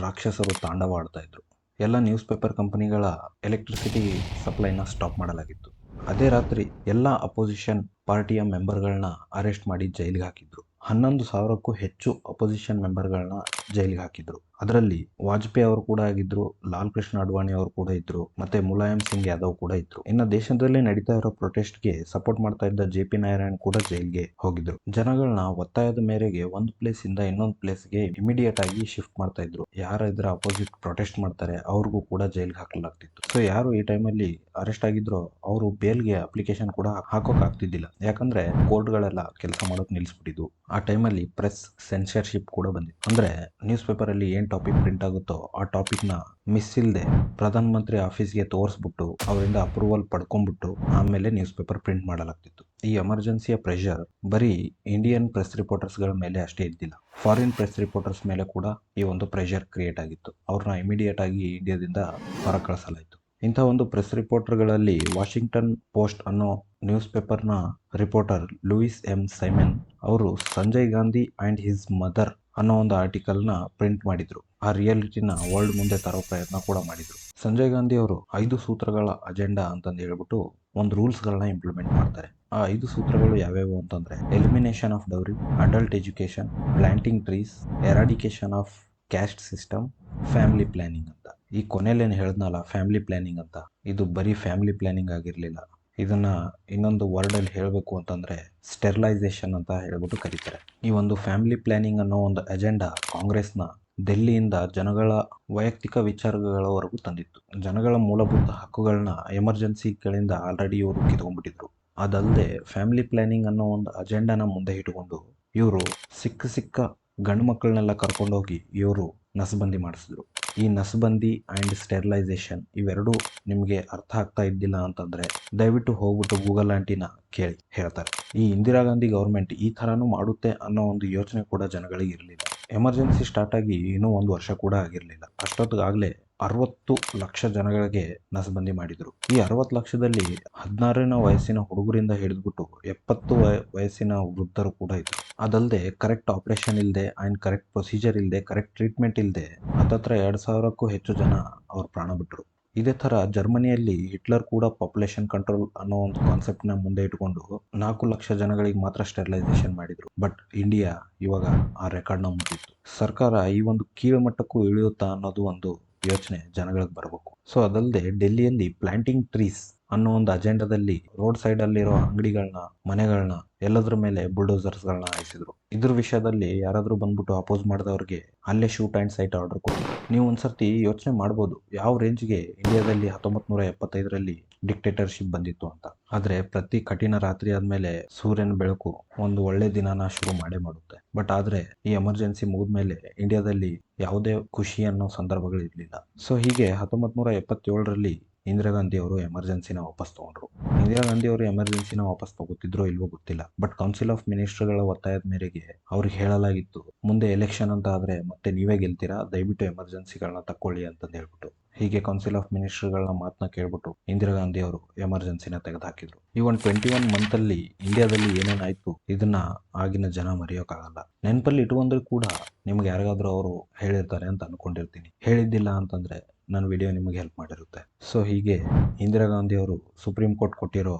ರಾಕ್ಷಸರು ತಾಂಡವಾಡ್ತಾ ಇದ್ರು. ಎಲ್ಲ ನ್ಯೂಸ್ ಪೇಪರ್ ಕಂಪನಿಗಳ ಎಲೆಕ್ಟ್ರಿಸಿಟಿ ಸಪ್ಲೈನ ಸ್ಟಾಪ್ ಮಾಡಲಾಗಿತ್ತು. ಅದೇ ರಾತ್ರಿ ಎಲ್ಲ ಅಪೋಸಿಷನ್ ಪಾರ್ಟಿಯ ಮೆಂಬರ್ಗಳನ್ನ ಅರೆಸ್ಟ್ ಮಾಡಿ ಜೈಲಿಗೆ ಹಾಕಿದ್ರು. ಹನ್ನೊಂದು ಸಾವಿರಕ್ಕೂ ಹೆಚ್ಚು ಅಪೋಸಿಷನ್ ಮೆಂಬರ್ಗಳನ್ನ ಜೈಲಿಗೆ ಹಾಕಿದ್ರು. ಅದರಲ್ಲಿ ವಾಜಪೇಯಿ ಅವರು ಕೂಡ ಆಗಿದ್ರು ಲಾಲ್ ಕೃಷ್ಣ ಅಡ್ವಾಣಿ ಅವರು ಕೂಡ ಇದ್ರು, ಮತ್ತೆ ಮುಲಾಯಂ ಸಿಂಗ್ ಯಾದವ್ ಕೂಡ ಇದ್ರು. ಇನ್ನು ದೇಶದಲ್ಲಿ ನಡೀತಾ ಇರೋ ಪ್ರೊಟೆಸ್ಟ್ಗೆ ಸಪೋರ್ಟ್ ಮಾಡ್ತಾ ಇದ್ದ ಜೆ ಪಿ ನಾರಾಯಣ್ ಕೂಡ ಜೈಲ್ಗೆ ಹೋಗಿದ್ರು. ಜನಗಳನ್ನ ಒತ್ತಾಯದ ಮೇರೆಗೆ ಒಂದು ಪ್ಲೇಸ್ ಇಂದ ಇನ್ನೊಂದು ಪ್ಲೇಸ್ಗೆ ಇಮಿಡಿಯೇಟ್ ಆಗಿ ಶಿಫ್ಟ್ ಮಾಡ್ತಾ ಇದ್ರು. ಯಾರ ಇದ್ರ ಅಪೋಸಿಟ್ ಪ್ರೊಟೆಸ್ಟ್ ಮಾಡ್ತಾರೆ, ಅವ್ರಿಗೂ ಕೂಡ ಜೈಲ್ಗೆ ಹಾಕಲಾಗ್ತಿತ್ತು. ಸೊ ಯಾರು ಈ ಟೈಮಲ್ಲಿ ಅರೆಸ್ಟ್ ಆಗಿದ್ರೋ, ಅವರು ಬೇಲ್ಗೆ ಅಪ್ಲಿಕೇಶನ್ ಕೂಡ ಹಾಕೋಕ್ ಆಗ್ತಿದ್ದಿಲ್ಲ. ಯಾಕಂದ್ರೆ ಕೋರ್ಟ್ಗಳೆಲ್ಲ ಕೆಲಸ ಮಾಡೋಕ್ ನಿಲ್ಸ್ಬಿಟ್ಟಿದ್ವು. ಆ ಟೈಮಲ್ಲಿ ಪ್ರೆಸ್ ಸೆನ್ಸರ್ಶಿಪ್ ಕೂಡ ಬಂದಿತ್ತು. ಅಂದ್ರೆ ನ್ಯೂಸ್ ಪೇಪರ್ ಅಲ್ಲಿ ಏನ್ ಟಾಪಿಕ್ ಪ್ರಿಂಟ್ ಆಗುತ್ತೋ ಆ ಟಾಪಿಕ್ನ ಮಿಸ್ ಇಲ್ಲದೆ ಪ್ರಧಾನಮಂತ್ರಿ ಆಫೀಸ್ಗೆ ತೋರಿಸ್ಬಿಟ್ಟು ಅವರಿಂದ ಅಪ್ರೂವಲ್ ಪಡ್ಕೊಂಡ್ಬಿಟ್ಟು ಆಮೇಲೆ ನ್ಯೂಸ್ ಪೇಪರ್ ಪ್ರಿಂಟ್ ಮಾಡಲಾಗ್ತಿತ್ತು. ಈ ಎಮರ್ಜೆನ್ಸಿಯ ಪ್ರೆಷರ್ ಬರೀ ಇಂಡಿಯನ್ ಪ್ರೆಸ್ ರಿಪೋರ್ಟರ್ಸ್ಗಳ ಮೇಲೆ ಅಷ್ಟೇ ಇದ್ದಿಲ್ಲ. ಫಾರಿನ್ ಪ್ರೆಸ್ ರಿಪೋರ್ಟರ್ಸ್ ಮೇಲೆ ಕೂಡ ಈ ಒಂದು ಪ್ರೆಷರ್ ಕ್ರಿಯೇಟ್ ಆಗಿತ್ತು. ಅವ್ರನ್ನ ಇಮಿಡಿಯೇಟ್ ಆಗಿ ಇಂಡಿಯಾದಿಂದ ಹೊರ ಕಳಿಸಲಾಯಿತು ಇಂಥ ಒಂದು ಪ್ರೆಸ್ ರಿಪೋರ್ಟರ್ಗಳಲ್ಲಿ ವಾಷಿಂಗ್ಟನ್ ಪೋಸ್ಟ್ ಅನ್ನೋ newspaper reporter Louis M Simon ಅವರು Sanjay Gandhi and his mother ಅನ್ನೋ ಒಂದು ಆರ್ಟಿಕಲ್ನ ಪ್ರಿಂಟ್ ಮಾಡಿದ್ರು. ಆ ರಿಯಾಲಿಟಿನ ವರ್ಲ್ಡ್ ಮುಂದೆ ತರೋ ಪ್ರಯತ್ನ ಕೂಡ ಮಾಡಿದ್ರು. ಸಂಜಯ್ ಗಾಂಧಿ ಅವರು ಐದು ಸೂತ್ರಗಳ ಅಜೆಂಡಾ ಅಂತಂದು ಹೇಳ್ಬಿಟ್ಟು ಒಂದು ರೂಲ್ಸ್ಗಳನ್ನ ಇಂಪ್ಲಿಮೆಂಟ್ ಮಾಡ್ತಾರೆ. ಆ ಐದು ಸೂತ್ರಗಳು ಯಾವ್ಯಾವು ಅಂತಂದ್ರೆ elimination of dowry adult education planting trees eradication of caste system family planning ಅಂತ. ಈ ಕೊನೆಲೇನು ಹೇಳಿದ್ನಲ್ಲ ಫ್ಯಾಮಿಲಿ ಪ್ಲಾನಿಂಗ್ ಅಂತ. ಇದು ಬರೀ ಫ್ಯಾಮಿಲಿ ಪ್ಲಾನಿಂಗ್ ಆಗಿರಲಿಲ್ಲ. ಇದನ್ನ ಇನ್ನೊಂದು ವರ್ಡಲ್ಲಿ ಹೇಳಬೇಕು ಅಂತಂದ್ರೆ ಸ್ಟೆರಿಲೈಸೇಷನ್ ಅಂತ ಹೇಳ್ಬಿಟ್ಟು ಕರೀತಾರೆ. ಈ ಒಂದು ಫ್ಯಾಮಿಲಿ ಪ್ಲಾನಿಂಗ್ ಅನ್ನೋ ಒಂದು ಅಜೆಂಡಾ ಕಾಂಗ್ರೆಸ್ನ ದೆಲ್ಲಿಯಿಂದ ಜನಗಳ ವೈಯಕ್ತಿಕ ವಿಚಾರಗಳವರೆಗೂ ತಂದಿತ್ತು. ಜನಗಳ ಮೂಲಭೂತ ಹಕ್ಕುಗಳನ್ನ ಎಮರ್ಜೆನ್ಸಿಗಳಿಂದ ಆಲ್ರೆಡಿ ಇವರು ಕಿತ್ಕೊಂಡ್ಬಿಟ್ಟಿದ್ರು. ಅದಲ್ಲದೆ ಫ್ಯಾಮಿಲಿ ಪ್ಲಾನಿಂಗ್ ಅನ್ನೋ ಒಂದು ಅಜೆಂಡಾನ ಮುಂದೆ ಇಟ್ಟುಕೊಂಡು ಇವರು ಸಿಕ್ಕ ಸಿಕ್ಕ ಗಂಡು ಮಕ್ಕಳನ್ನೆಲ್ಲ ಕರ್ಕೊಂಡೋಗಿ ಇವರು ನಸಬಂದಿ ಮಾಡಿಸಿದ್ರು. ಈ ನಸಬಂದಿ ಆ್ಯಂಡ್ ಸ್ಟೆರಿಲೈಸೇಷನ್ ಇವೆರಡೂ ನಿಮಗೆ ಅರ್ಥ ಆಗ್ತಾ ಇದ್ದಿಲ್ಲ ಅಂತಂದರೆ ದಯವಿಟ್ಟು ಹೋಗ್ಬಿಟ್ಟು ಗೂಗಲ್ ಆಂಟಿನ ಕೇಳಿ ಹೇಳ್ತಾರೆ. ಈ ಇಂದಿರಾ ಗಾಂಧಿ ಗೌರ್ಮೆಂಟ್ ಈ ಥರನೂ ಮಾಡುತ್ತೆ ಅನ್ನೋ ಒಂದು ಯೋಚನೆ ಕೂಡ ಜನಗಳಿಗೆ ಇರಲಿಲ್ಲ. ಎಮರ್ಜೆನ್ಸಿ ಸ್ಟಾರ್ಟ್ ಆಗಿ ಇನ್ನೂ ಒಂದು ವರ್ಷ ಕೂಡ ಆಗಿರಲಿಲ್ಲ. ಅಷ್ಟೊತ್ತಿಗಾಗಲೇ ಅರವತ್ತು ಲಕ್ಷ ಜನಗಳಿಗೆ ನಸಬಂದಿ ಮಾಡಿದ್ರು. ಈ ಅರವತ್ತು ಲಕ್ಷದಲ್ಲಿ ಹದಿನಾರನೇ ವಯಸ್ಸಿನ ಹುಡುಗರಿಂದ ಹಿಡಿದ್ಬಿಟ್ಟು ಎಪ್ಪತ್ತು ವಯ, ವಯಸ್ಸಿನ ವೃದ್ಧರು ಕೂಡ ಇದ್ರು. ಅದಲ್ಲದೆ ಕರೆಕ್ಟ್ ಆಪರೇಷನ್ ಇಲ್ಲದೆ ಆ್ಯಂಡ್ ಕರೆಕ್ಟ್ ಪ್ರೊಸೀಜರ್ ಇಲ್ಲದೆ ಕರೆಕ್ಟ್ ಟ್ರೀಟ್ಮೆಂಟ್ ಇಲ್ಲದೆ ಹತ್ತತ್ರ ಎರಡು ಸಾವಿರಕ್ಕೂ ಹೆಚ್ಚು ಜನ ಅವ್ರು ಪ್ರಾಣ ಬಿಟ್ಟರು ಇದೇ ಥರ ಜರ್ಮನಿಯಲ್ಲಿ ಹಿಟ್ಲರ್ ಕೂಡ ಪಾಪ್ಯುಲೇಷನ್ ಕಂಟ್ರೋಲ್ ಅನ್ನೋ ಒಂದು ಕಾನ್ಸೆಪ್ಟ್ನ ಮುಂದೆ ಇಟ್ಕೊಂಡು ನಾಲ್ಕು ಲಕ್ಷ ಜನಗಳಿಗೆ ಮಾತ್ರ ಸ್ಟೆರಿಲೈಸೇಷನ್ ಮಾಡಿದ್ರು. ಬಟ್ ಇಂಡಿಯಾ ಇವಾಗ ಆ ರೆಕಾರ್ಡ್ನ ಮುಟ್ಟಿತ್ತು ಸರ್ಕಾರ ಈ ಒಂದು ಕೀಳುಮಟ್ಟಕ್ಕೂ ಇಳಿಯುತ್ತಾ ಅನ್ನೋದು ಒಂದು ಯೋಚನೆ ಜನಗಳಿಗೆ ಬರಬೇಕು. ಸೊ ಅದಲ್ಲದೆ ಡೆಲ್ಲಿಯಲ್ಲಿ ಪ್ಲಾಂಟಿಂಗ್ ಟ್ರೀಸ್ ಅನ್ನೋ ಒಂದು ಅಜೆಂಡಾದಲ್ಲಿ ರೋಡ್ ಸೈಡ್ ಅಲ್ಲಿರೋ ಅಂಗಡಿಗಳನ್ನ ಮನೆಗಳನ್ನ ಎಲ್ಲದರ ಮೇಲೆ ಬುಲ್ಡೋಸರ್ಸ್ ಗಳನ್ನ ಹಾಯಿಸಿದ್ರು. ಇದ್ರ ವಿಷಯದಲ್ಲಿ ಯಾರಾದರೂ ಬಂದ್ಬಿಟ್ಟು ಅಪೋಸ್ ಮಾಡಿದವ್ರಿಗೆ ಅಲ್ಲೇ ಶೂಟ್ ಆ್ಯಂಡ್ ಸೈಟ್ ಆರ್ಡರ್ ಕೊಡಿ. ನೀವು ಒಂದ್ಸರ್ತಿ ಯೋಚನೆ ಮಾಡ್ಬೋದು, ಯಾವ ರೇಂಜ್ಗೆ ಇಂಡಿಯಾದಲ್ಲಿ ಹತ್ತೊಂಬತ್ತು ನೂರ ಎಪ್ಪತ್ತೈದರಲ್ಲಿ ಡಿಕ್ಟೇಟರ್ಶಿಪ್ ಬಂದಿತ್ತು ಅಂತ. ಆದರೆ ಪ್ರತಿ ಕಠಿಣ ರಾತ್ರಿ ಆದಮೇಲೆ ಸೂರ್ಯನ ಬೆಳಕು ಒಂದು ಒಳ್ಳೆ ದಿನನ ಶುರು ಮಾಡೇ ಮಾಡುತ್ತೆ. ಬಟ್ ಆದರೆ ಈ ಎಮರ್ಜೆನ್ಸಿ ಮುಗಿದ್ಮೇಲೆ ಇಂಡಿಯಾದಲ್ಲಿ ಯಾವುದೇ ಖುಷಿ ಅನ್ನೋ ಸಂದರ್ಭಗಳು ಇರಲಿಲ್ಲ ಸೊ ಹೀಗೆ ಹತ್ತೊಂಬತ್ತು ನೂರ ಎಪ್ಪತ್ತೇಳರಲ್ಲಿ ಇಂದಿರಾ ಗಾಂಧಿ ಅವರು ಎಮರ್ಜೆನ್ಸಿನ ವಾಪಸ್ ತಗೊಂಡ್ರು. ಇಂದಿರಾ ಗಾಂಧಿ ಅವರು ಎಮರ್ಜೆನ್ಸಿನ ವಾಪಸ್ ತಗೋತಿದ್ರು ಇಲ್ವೋ ಗೊತ್ತಿಲ್ಲ. ಬಟ್ ಕೌನ್ಸಿಲ್ ಆಫ್ ಮಿನಿಸ್ಟರ್ಗಳ ಒತ್ತಾಯದ ಮೇರೆಗೆ ಅವ್ರಿಗೆ ಹೇಳಲಾಗಿತ್ತು, ಮುಂದೆ ಎಲೆಕ್ಷನ್ ಅಂತ ಆದ್ರೆ ಮತ್ತೆ ನೀವೇ ಗೆಲ್ತೀರಾ? ದಯವಿಟ್ಟು ಎಮರ್ಜೆನ್ಸಿಗಳನ್ನ ತಕ್ಕೊಳ್ಳಿ ಅಂತಂದು ಹೇಳ್ಬಿಟ್ಟು. ಹೀಗೆ ಕೌನ್ಸಿಲ್ ಆಫ್ ಮಿನಿಸ್ಟರ್ಗಳನ್ನ ಮಾತನ್ನ ಕೇಳ್ಬಿಟ್ಟು ಇಂದಿರಾ ಗಾಂಧಿ ಅವರು ಎಮರ್ಜೆನ್ಸಿನ ತೆಗೆದುಹಾಕಿದ್ರು. ಈ ಒಂದು ಟ್ವೆಂಟಿ ಒನ್ ಮಂತ್ ಅಲ್ಲಿ ಇಂಡಿಯಾದಲ್ಲಿ ಏನೇನಾಯ್ತು, ಇದನ್ನ ಆಗಿನ ಜನ ಮರೆಯೋಕ್ಕಾಗಲ್ಲ ನೆನಪಲ್ಲಿ ಇಟ್ಕೊಂಡ್ರೆ ಕೂಡ ನಿಮ್ಗೆ ಯಾರಿಗಾದ್ರೂ ಅವರು ಹೇಳಿರ್ತಾರೆ ಅಂತ ಅನ್ಕೊಂಡಿರ್ತೀನಿ. ಹೇಳಿದ್ದಿಲ್ಲ ಅಂತಂದ್ರೆ ನನ್ನ ವಿಡಿಯೋ ನಿಮಗೆ ಹೆಲ್ಪ್ ಮಾಡಿರುತ್ತೆ. ಸೊ ಹೀಗೆ ಇಂದಿರಾ ಗಾಂಧಿ ಅವರು ಸುಪ್ರೀಂ ಕೋರ್ಟ್ ಕೊಟ್ಟಿರೋ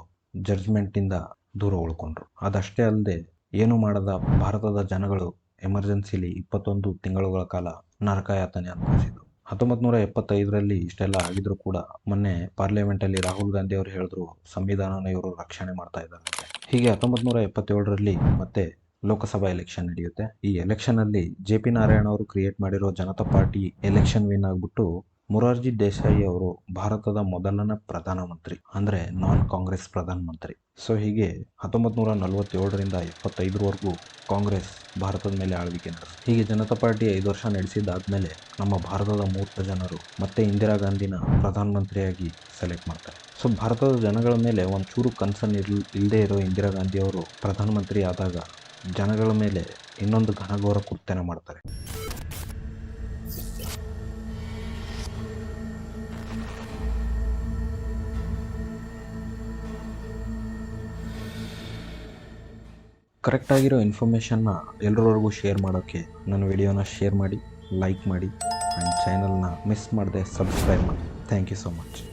ಜಡ್ಜ್ಮೆಂಟಿಂದ ದೂರ ಉಳ್ಕೊಂಡ್ರು. ಅದಷ್ಟೇ ಅಲ್ಲದೆ ಏನು ಮಾಡದ ಭಾರತದ ಜನಗಳು ಎಮರ್ಜೆನ್ಸಿಲಿ ಇಪ್ಪತ್ತೊಂದು ತಿಂಗಳುಗಳ ಕಾಲ ನರಕಯಾತನೆ ಅನುಭವಿಸಿದ್ರು ಹತ್ತೊಂಬತ್ತು ನೂರ ಎಪ್ಪತ್ತೈದರಲ್ಲಿ ಇಷ್ಟೆಲ್ಲ ಆಗಿದ್ರು ಕೂಡ ಮೊನ್ನೆ ಪಾರ್ಲಿಮೆಂಟಲ್ಲಿ ರಾಹುಲ್ ಗಾಂಧಿ ಅವರು ಹೇಳಿದ್ರು ಸಂವಿಧಾನನ ಇವರು ರಕ್ಷಣೆ ಮಾಡ್ತಾ ಇದ್ದಾರೆ ಹೀಗೆ ಹತ್ತೊಂಬತ್ತು ನೂರ ಎಪ್ಪತ್ತೇಳರಲ್ಲಿ ಮತ್ತೆ ಲೋಕಸಭಾ ಎಲೆಕ್ಷನ್ ನಡೆಯುತ್ತೆ. ಈ ಎಲೆಕ್ಷನಲ್ಲಿ ಜೆ ಪಿ ನಾರಾಯಣ ಅವರು ಕ್ರಿಯೇಟ್ ಮಾಡಿರೋ ಜನತಾ ಪಾರ್ಟಿ ಎಲೆಕ್ಷನ್ ವಿನ್ ಆಗ್ಬಿಟ್ಟು ಮೊರಾರ್ಜಿ ದೇಸಾಯಿ ಅವರು ಭಾರತದ ಮೊದಲನೇ ಪ್ರಧಾನಮಂತ್ರಿ, ಅಂದರೆ ನಾನ್ ಕಾಂಗ್ರೆಸ್ ಪ್ರಧಾನಮಂತ್ರಿ. ಸೊ ಹೀಗೆ ಹತ್ತೊಂಬತ್ತು ನೂರ ನಲವತ್ತೇಳರಿಂದ ಎಪ್ಪತ್ತೈದರವರೆಗೂ ಕಾಂಗ್ರೆಸ್ ಭಾರತದ ಮೇಲೆ ಆಳ್ವಿಕೆ ನಡೆಸಿ ಹೀಗೆ ಜನತಾ ಪಾರ್ಟಿ ಐದು ವರ್ಷ ನಡೆಸಿದ್ದಾದ್ಮೇಲೆ ನಮ್ಮ ಭಾರತದ ಮೂರ್ತ ಜನರು ಮತ್ತೆ ಇಂದಿರಾ ಗಾಂಧಿನ ಪ್ರಧಾನಮಂತ್ರಿಯಾಗಿ ಸೆಲೆಕ್ಟ್ ಮಾಡ್ತಾರೆ. ಸೊ ಭಾರತದ ಜನಗಳ ಮೇಲೆ ಒಂಚೂರು ಕನ್ಸರ್ನ್ ಇರ್ ಇಲ್ಲದೆ ಇರೋ ಇಂದಿರಾ ಗಾಂಧಿ ಅವರು ಪ್ರಧಾನಮಂತ್ರಿ ಆದಾಗ ಜನಗಳ ಮೇಲೆ ಇನ್ನೊಂದು ಘನಘೋರ ಕೃತ್ಯನ ಮಾಡ್ತಾರೆ. ಕರೆಕ್ಟಾಗಿರೋ ಇನ್ಫಾರ್ಮೇಷನ್ನ ಎಲ್ಲರವರೆಗೂ ಶೇರ್ ಮಾಡೋಕ್ಕೆ ನನ್ನ ವಿಡಿಯೋನ ಶೇರ್ ಮಾಡಿ ಲೈಕ್ ಮಾಡಿ ಆ್ಯಂಡ್ ಚಾನಲ್ನ ಮಿಸ್ ಮಾಡದೆ ಸಬ್ಸ್ಕ್ರೈಬ್ ಮಾಡಿ. Thank you so much